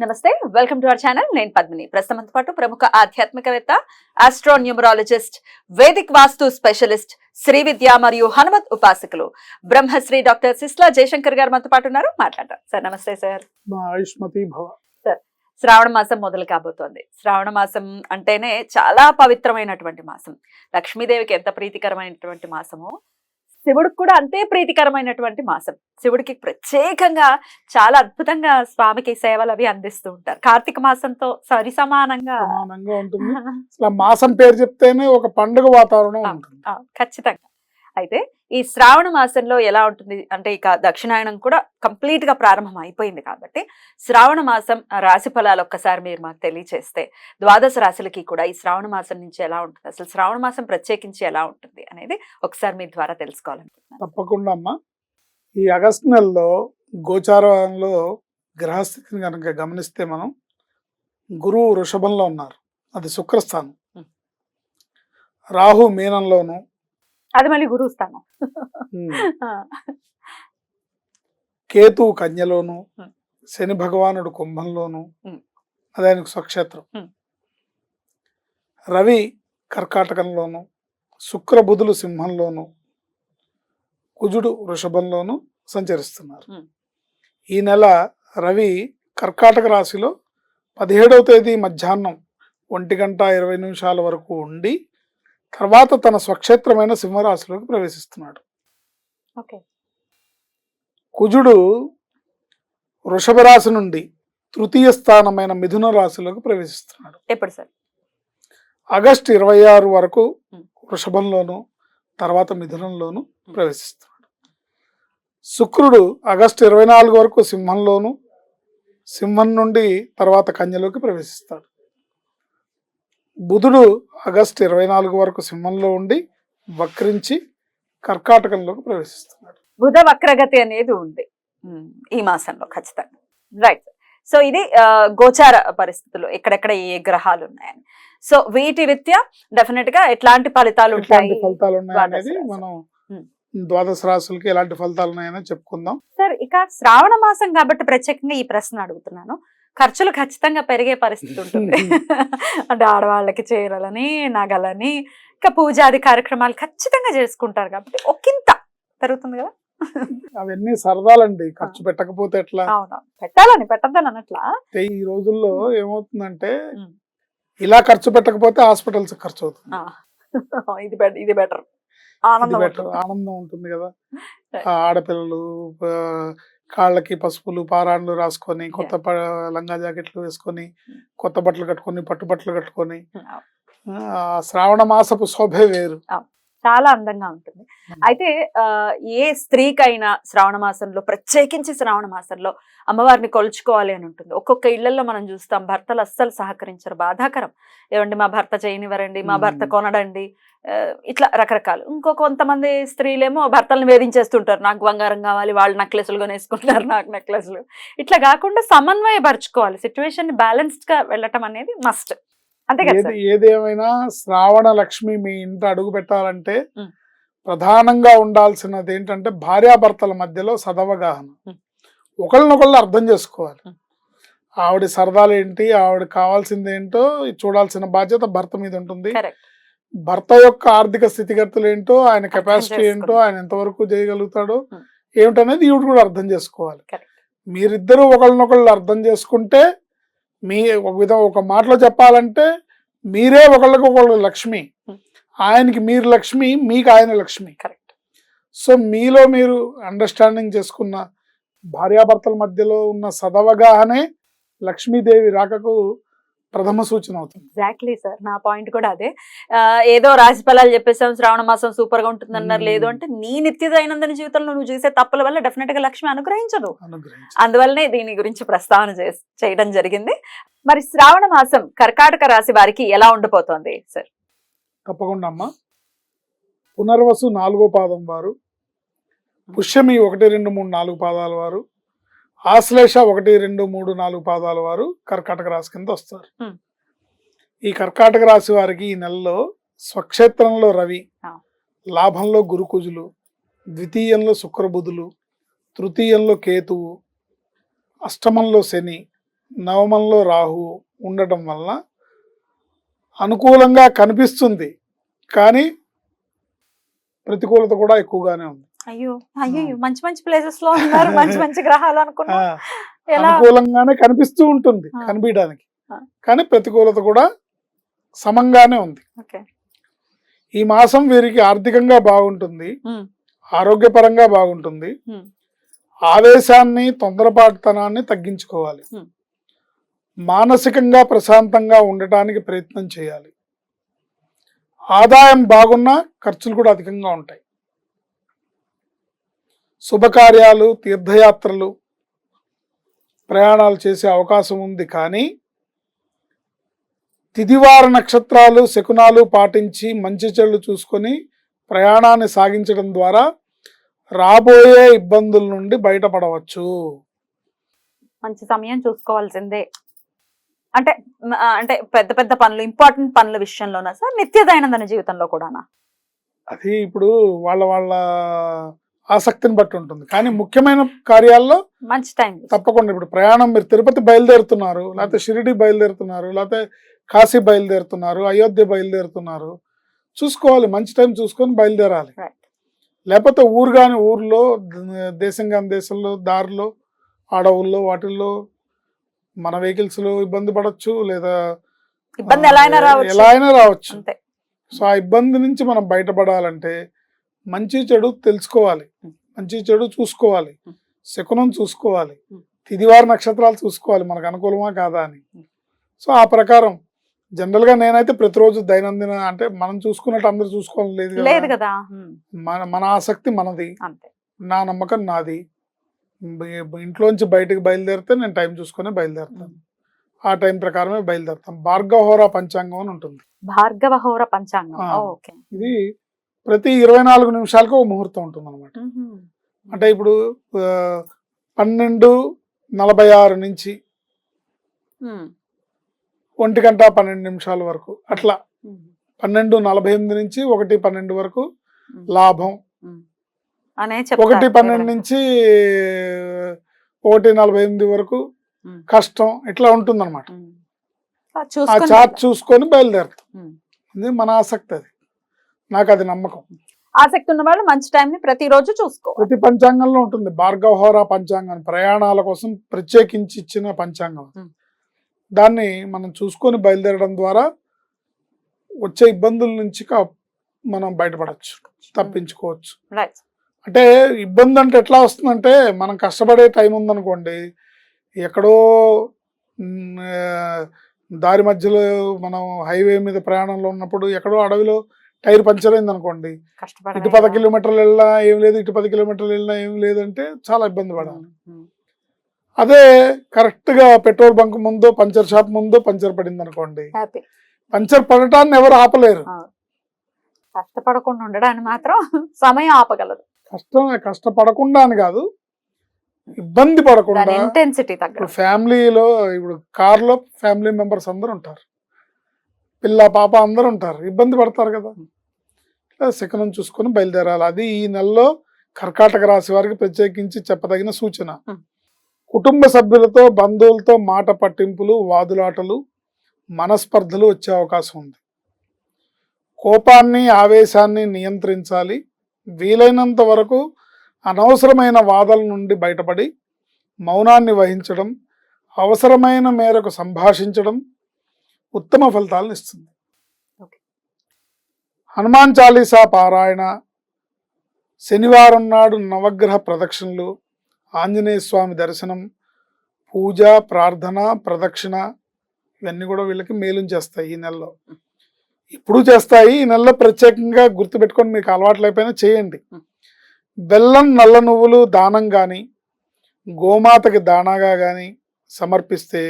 నమస్తే welcome to our channel. నేను పద్మిని. ప్రస్తుతంతో పాటు ప్రముఖ ఆధ్యాత్మికవేత్త astro numerologist Vedic vastu specialist Shri Vidya మరియు హనుమత్ ఉపాసకులు బ్రహ్మశ్రీ డాక్టర్ సిస్లా జయశంకర్ గారు మనతో పాటు ఉన్నారు. మాట్లాడతాం సార్ నమస్తే సార్. భవ. శ్రావణ మాసం మొదలు కాబోతోంది. శ్రావణ మాసం అంటేనే చాలా పవిత్రమైనటువంటి మాసం. లక్ష్మీదేవికి ఎంత ప్రీతికరమైనటువంటి మాసమో శివుడికి కూడా అంతే ప్రీతికరమైనటువంటి మాసం. శివుడికి ప్రత్యేకంగా చాలా అద్భుతంగా స్వామికి సేవలు అవి అందిస్తూ ఉంటారు. కార్తీక మాసంతో సరి సమానంగా సమానంగా ఉంటుంది. మాసం పేరు చెప్తేనే ఒక పండుగ వాతావరణం ఖచ్చితంగా. అయితే ఈ శ్రావణ మాసంలో ఎలా ఉంటుంది? అంటే ఇక దక్షిణాయనం కూడా కంప్లీట్గా ప్రారంభం అయిపోయింది కాబట్టి శ్రావణ మాసం రాశి ఫలాలు ఒక్కసారి మీరు మాకు తెలియచేస్తే ద్వాదశ రాశులకి కూడా ఈ శ్రావణ మాసం నుంచి ఎలా ఉంటుంది? అసలు శ్రావణ మాసం ప్రత్యేకించి ఎలా ఉంటుంది అనేది ఒకసారి మీ ద్వారా తెలుసుకోవాలనుకుంటున్నాను. తప్పకుండా అమ్మా. ఈ ఆగస్టు నెలలో గోచారంలో గ్రహస్థితిని కనుక గమనిస్తే మనం గురువు వృషభంలో ఉన్నారు. అది శుక్రస్థానం. రాహు మీనంలోను అది మళ్ళీ గురువు స్థానం ఉమ్, ఆ, కేతు కన్యలోను. శని భగవానుడు కుంభంలోను. అది ఆయనకు స్వక్షేత్రం. రవి కర్కాటకంలోను శుక్ర బుధులు సింహంలోను కుజుడు వృషభంలోను సంచరిస్తున్నారు. ఈ నెల రవి కర్కాటక రాశిలో పదిహేడవ తేదీ మధ్యాహ్నం ఒంటి గంట ఇరవై నిమిషాల వరకు ఉండి తర్వాత తన స్వక్షేత్రమైన సింహరాశిలోకి ప్రవేశిస్తున్నాడు. కుజుడు వృషభ రాశి నుండి తృతీయ స్థానమైన మిథున రాశిలోకి ప్రవేశిస్తున్నాడు. ఎప్పుడు సార్? ఆగస్టు ఇరవై ఆరు వరకు. వృషభంలోను తర్వాత మిథునంలోను ప్రవేశిస్తున్నాడు. శుక్రుడు ఆగస్టు ఇరవై నాలుగు వరకు సింహంలోను సింహం నుండి తర్వాత కన్యలోకి ప్రవేశిస్తాడు. బుధుడు ఆగస్టు ఇరవై నాలుగు వరకు సింహంలో ఉండి వక్రించి కర్కాటకంలోకి ప్రవేశిస్తున్నాడు. బుధ వక్రగతి అనేది ఉంది. ఈ మాసంలో ఖచ్చితంగా. రైట్ సో ఇది గోచార పరిస్థితులు. ఎక్కడెక్కడ ఏ గ్రహాలు ఉన్నాయని. సో వీటి రీత్యా డెఫినెట్గా ఎట్లాంటి ఫలితాలు ఉంటాయి? ఫలితాలు ఉన్నాయనేది. మనం. ద్వాదశ రాశులకి ఎలాంటి ఫలితాలు ఉన్నాయని చెప్పుకుందాం. సార్ ఇక శ్రావణ మాసం కాబట్టి ప్రత్యేకంగా ఈ ప్రశ్న అడుగుతున్నాను. ఖర్చులు ఖచ్చితంగా పెరిగే పరిస్థితి ఉంటుంది. అంటే ఆడవాళ్ళకి చీరలని నగలని ఇంకా పూజాది కార్యక్రమాలు ఖచ్చితంగా చేసుకుంటారు కాబట్టి ఒకంత పెరుగుతుంది కదా. అవన్నీ సరదాలండి. ఖర్చు పెట్టకపోతే ఎట్లా? అవును. పెట్టాలని పెట్టద్దని అన్నట్లా ఈ రోజుల్లో ఏమవుతుందంటే. ఇలా ఖర్చు పెట్టకపోతే హాస్పిటల్స్ ఖర్చు అవుతుంది ఇది బెటర్ ఇది బెటర్. ఇది ఆనందం ఉంటుంది. ఆనందం ఉంటుంది కదా. ఆడపిల్లలు కాళ్ళకి పసుపులు పారాన్లు రాసుకొని కొత్త లంగా జాకెట్లు వేసుకొని కొత్త బట్టలు కట్టుకొని పట్టు బట్టలు కట్టుకొని శ్రావణ మాసపు శోభే వేరు. చాలా అందంగా ఉంటుంది. అయితే ఏ స్త్రీకైనా శ్రావణ మాసంలో ప్రత్యేకించి శ్రావణ మాసంలో అమ్మవారిని కొలుచుకోవాలి అని ఉంటుంది. ఒక్కొక్క ఇళ్ళలో మనం చూస్తాం భర్తలు అస్సలు సహకరించరు బాధాకరం. ఏమండి మా భర్త చేయనివ్వరండి మా భర్త. కొనడండి ఇట్లా రకరకాలు. ఇంకో కొంతమంది స్త్రీలేమో భర్తలను వేధించేస్తుంటారు. నాకు బంగారం కావాలి వాళ్ళు నెక్లెస్లు కొనేసుకుంటారు నాకు నెక్లెస్లు. ఇట్లా కాకుండా సమన్వయపరచుకోవాలి. సిచ్యువేషన్ బ్యాలెన్స్డ్గా వెళ్ళటం అనేది మస్ట్. ఏది? ఏదేమైనా శ్రావణ లక్ష్మి మీ ఇంట అడుగు పెట్టాలంటే. ప్రధానంగా ఉండాల్సినది ఏంటంటే భార్యాభర్తల మధ్యలో సదవగాహన. ఒకళ్ళనొకళ్ళు అర్థం చేసుకోవాలి. ఆవిడ సరదాలు ఏంటి ఆవిడ కావాల్సింది ఏంటో చూడాల్సిన బాధ్యత భర్త మీద ఉంటుంది. భర్త యొక్క ఆర్థిక స్థితిగతులు ఏంటో ఆయన కెపాసిటీ ఏంటో. ఆయన ఎంతవరకు చేయగలుగుతాడో. ఏమిటనేది ఈవిడ కూడా అర్థం చేసుకోవాలి. మీరిద్దరూ ఒకళ్ళనొకళ్ళు అర్థం చేసుకుంటే మీ ఒక విధం ఒక మాటలో చెప్పాలంటే మీరే ఒకళ్ళకి ఒకళ్ళు లక్ష్మి. ఆయనకి మీరు లక్ష్మి మీకు ఆయన లక్ష్మి. కరెక్ట్. సో మీలో మీరు అండర్స్టాండింగ్ చేసుకున్న భార్యాభర్తల మధ్యలో ఉన్న సదవగానే లక్ష్మీదేవి రాకకు ప్రథమ సూచన అవుతుంది. ఎగ్జాక్ట్లీ సార్ నా పాయింట్ కూడా అదే. ఏదో రాశి ఫలాలు చెప్పేసాం శ్రావణ మాసం సూపర్గా ఉంటుంది అన్నారు. లేదు అంటే నీ నిత్య దైనందిన జీవితంలో నువ్వు చేసే తప్పుల వల్ల డెఫినెట్గా లక్ష్మి అనుగ్రహించదు. అనుగ్రహించి అందువల్లనే దీని గురించి ప్రస్తావన చేయడం జరిగింది. మరి శ్రావణ మాసం కర్కాటక రాశి వారికి ఎలా ఉండిపోతుంది సార్ తప్పకుండా అమ్మా. పునర్వసు నాలుగో పాదం వారు. పుష్యమి ఒకటి రెండు మూడు నాలుగు పాదాల వారు. ఆశ్లేష ఒకటి రెండు మూడు నాలుగు పాదాల వారు కర్కాటక రాశి కింద వస్తారు. ఈ కర్కాటక రాశి వారికి ఈ నెలలో స్వక్షేత్రంలో రవి. లాభంలో గురుకుజులు ద్వితీయంలో శుక్రబుధులు తృతీయంలో కేతువు అష్టమంలో శని నవమంలో రాహు ఉండటం వలన అనుకూలంగా కనిపిస్తుంది కానీ ప్రతికూలత కూడా ఎక్కువగానే ఉంది అయ్యో అయ్యో మంచి మంచి ప్లేసెస్లో ఉన్నారు మంచి మంచి గ్రహాలు అనుకున్నా. అనుకూలంగానే కనిపిస్తూ ఉంటుంది. కనిపించడానికి. కానీ ప్రతికూలత కూడా సమంగానే ఉంది. ఈ మాసం వీరికి ఆర్థికంగా బాగుంటుంది. ఆరోగ్యపరంగా బాగుంటుంది. ఆవేశాన్ని తొందరపాటుతనాన్ని తగ్గించుకోవాలి. మానసికంగా ప్రశాంతంగా ఉండటానికి ప్రయత్నం చేయాలి. ఆదాయం బాగున్నా ఖర్చులు కూడా అధికంగా ఉంటాయి. శుభకార్యాలు తీర్థయాత్రలు ప్రయాణాలు చేసే అవకాశం ఉంది కానీ తిదివార నక్షత్రాలు శకునాలు పాటించి మంచి చెడు చూసుకొని ప్రయాణాన్ని సాగించడం ద్వారా రాబోయే ఇబ్బందుల నుండి బయటపడవచ్చు. మంచి సమయం చూసుకోవాల్సిందే. అంటే అంటే పెద్ద పెద్ద పనులు ఇంపార్టెంట్ పనుల విషయంలోనా సార్? నిత్య దైనందిన జీవితంలో కూడానా? అది ఇప్పుడు వాళ్ళ వాళ్ళ ఆసక్తిని బట్టి ఉంటుంది. కానీ ముఖ్యమైన కార్యాల్లో మంచి టైం తప్పకుండా ఇప్పుడు ప్రయాణం మీరు తిరుపతి బయలుదేరుతున్నారు లేకపోతే షిరిడి బయలుదేరుతున్నారు లేకపోతే కాశీ బయలుదేరుతున్నారు అయోధ్య బయలుదేరుతున్నారు. చూసుకోవాలి మంచి టైం చూసుకొని బయలుదేరాలి. లేకపోతే ఊరు కాని ఊర్లో దేశం కాని దేశంలో దారిలో అడవుల్లో వాటిల్లో మన వెహికల్స్లో ఇబ్బంది పడవచ్చు లేదా ఇబ్బంది ఎలా అయినా రావచ్చు. సో ఆ ఇబ్బంది నుంచి మనం బయటపడాలంటే మంచి చెడు తెలుసుకోవాలి. మంచి చెడు చూసుకోవాలి. శకునం చూసుకోవాలి. తిదివార నక్షత్రాలు చూసుకోవాలి. మనకు అనుకూలమా కాదా అని. సో ఆ ప్రకారం జనరల్గా నేనైతే ప్రతిరోజు దైనందిన అంటే మనం చూసుకున్నట్టు అందరు చూసుకోవాలి లేదు కదా. లేదు కదా. మన మన ఆసక్తి మనది. అంతే. నా నమ్మకం నాది. ఇంట్లోంచి బయటకు బయలుదేరితే నేను టైం చూసుకొని బయలుదేరుతాను. ఆ టైం ప్రకారమే బయలుదేరుతాం భార్గవహోరా పంచాంగం అని ఉంటుంది. భార్గవ హోర పంచాంగం ఇది ప్రతి ఇరవై నాలుగు నిమిషాలకు ఒక ముహూర్తం ఉంటుంది అనమాట అంటే ఇప్పుడు పన్నెండు నలభై ఆరు నుంచి ఒంటి గంట పన్నెండు నిమిషాల వరకు అట్లా. పన్నెండు నలభై ఎనిమిది నుంచి ఒకటి పన్నెండు వరకు లాభం. ఒకటి పన్నెండు నుంచి ఒకటి నలభై ఎనిమిది వరకు. కష్టం ఇట్లా ఉంటుంది అనమాట. ఆ, చార్ట్ చూసుకొని బయలుదేరుతాం. ఇది మన ఆసక్తి అది. నాకు అది నమ్మకం. ఆసక్తి ఉన్న వాళ్ళు మంచి టైం ని ప్రతిరోజు చూసుకో ప్రతి పంచాంగంలో ఉంటుంది. భార్గవహోరా పంచాంగం. ప్రయాణాల కోసం ప్రత్యేకించి ఇచ్చిన పంచాంగం. దాన్ని మనం చూసుకొని బయలుదేరడం ద్వారా వచ్చే ఇబ్బందుల నుంచి మనం బయటపడచ్చు. తప్పించుకోవచ్చు. అంటే ఇబ్బంది అంటే ఎట్లా వస్తుందంటే మనం కష్టపడే టైం ఉందనుకోండి ఎక్కడో దారి మధ్యలో మనం హైవే మీద ప్రయాణంలో ఉన్నప్పుడు ఎక్కడో అడవిలో టైర్ పంచర్ అయింది అనుకోండి ఇటు పది కిలోమీటర్లు వెళ్ళినా ఏం లేదు ఇటు పది కిలోమీటర్లు వెళ్ళినా ఏం లేదంటే చాలా ఇబ్బంది పడాలి. అదే కరెక్ట్గా పెట్రోల్ బంక్ ముందు పంచర్ షాప్ ముందు పంచర్ పడింది అనుకోండి పంచర్ పడటాన్ని ఎవరు ఆపలేరు. కష్టపడకుండా మాత్రం సమయం ఆపగలదు. కష్టం కష్టపడకుండా అని కాదు ఇబ్బంది పడకుండా ఇంటెన్సిటీ ఫ్యామిలీలో ఇప్పుడు కార్లో ఫ్యామిలీ మెంబర్స్ అందరూ ఉంటారు. పిల్ల పాప అందరూ ఉంటారు. ఇబ్బంది పడతారు కదా. ఇట్లా శకునం చూసుకొని బయలుదేరాలి. అది ఈ నెలలో కర్కాటక రాశి వారికి ప్రత్యేకించి చెప్పదగిన సూచన. కుటుంబ సభ్యులతో బంధువులతో మాట పట్టింపులు వాదులాటలు మనస్పర్ధలు వచ్చే అవకాశం ఉంది. కోపాన్ని ఆవేశాన్ని నియంత్రించాలి. వీలైనంత వరకు అనవసరమైన వాదల నుండి బయటపడి మౌనాన్ని వహించడం అవసరమైన మేరకు సంభాషించడం ఉత్తమ ఫలితాలను ఇస్తుంది. హనుమాన్ చాలీసా పారాయణ శనివారం నాడు నవగ్రహ ప్రదక్షిణలు ఆంజనేయ స్వామి దర్శనం పూజ ప్రార్థన ప్రదక్షిణ ఇవన్నీ కూడా వీళ్ళకి మేలు చేస్తాయి ఈ నెలలో. ఇప్పుడు చేస్తాయి. ఈ నెలలో ప్రత్యేకంగా గుర్తుపెట్టుకొని మీకు అలవాట్లైపోయినా చేయండి. బెల్లం నల్ల నువ్వులు దానం కానీ గోమాతకి దానాగా కానీ సమర్పిస్తే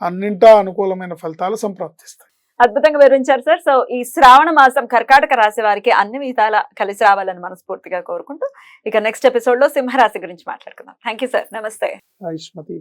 అన్నింటా అనుకూలమైన ఫలితాలు సంప్రాప్తిస్తాయి. అద్భుతంగా వివరించారు సార్. సో ఈ శ్రావణ మాసం కర్కాటక రాశి వారికి అన్ని విధాల కలిసి రావాలని మనస్ఫూర్తిగా కోరుకుంటూ ఇక నెక్స్ట్ ఎపిసోడ్లో సింహరాశి గురించి మాట్లాడుకుందాం. థ్యాంక్ యూ సార్ నమస్తే. ఆయుష్మతి